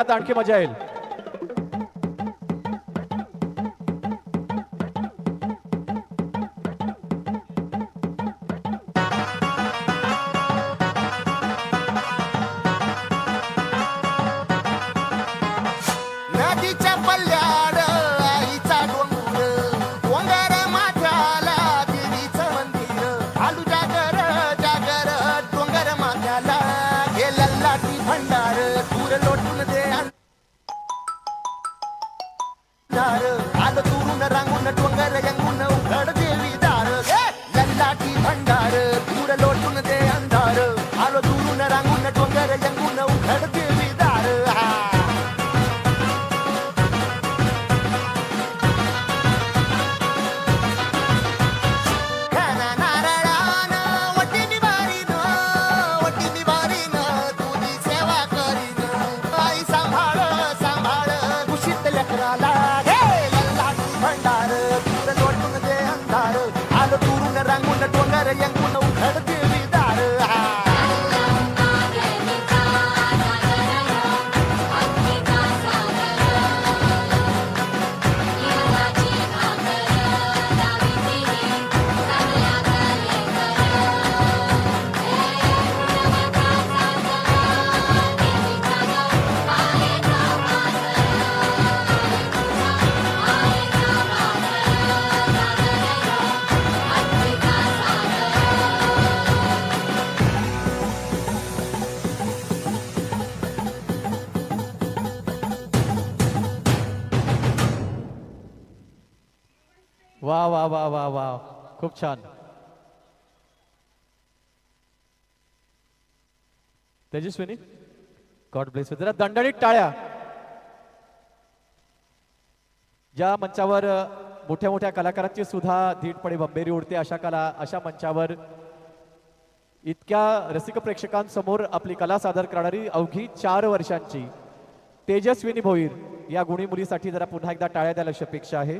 आता आणखी मजा येईल. नदीच्या पल्ल्याड आईचा डोंगर डोंगर माथ्याला देवीचं मंदिर. आलू जागर जागर डोंगर माथ्याला गेला लाटी भंडार. दार. आलं दुरून रांगून डोंगर यंगून उघड देवी दार. लल्लाटी भंडार. दूर लोटून दे अंधार. आलो दुरून रांगून डोंगर यंगून उघड देवी वा वा वा वा वा खूप छान. तेजस्विनी गॉड ब्लेस जरा दंडणीत टाळ्या. ज्या मंचावर मोठ्या मोठ्या कलाकारांची सुद्धा धीटपणे बंबेरी उडते अशा कला अशा मंचावर इतक्या रसिक प्रेक्षकांसमोर आपली कला सादर करणारी अवघी चार वर्षांची तेजस्विनी भोईर या गुणी मुलीसाठी जरा पुन्हा एकदा टाळ्या द्यायला अशी अपेक्षा आहे.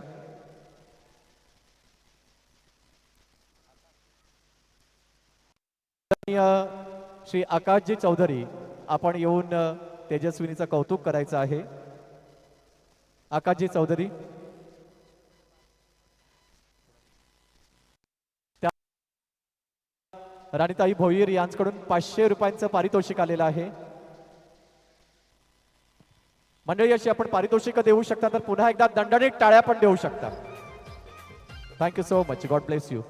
श्री आकाशजी चौधरी आपण येऊन तेजस्विनीचं कौतुक करायचं आहे. आकाशजी चौधरी. त्या- राणीताई भोईर यांच्याकडून पाचशे रुपयांचं पारितोषिक आलेलं आहे. मंडळी अशी आपण पारितोषिक देऊ शकता तर पुन्हा एकदा दंडणीत टाळ्या पण देऊ शकता. Thank you so much God bless you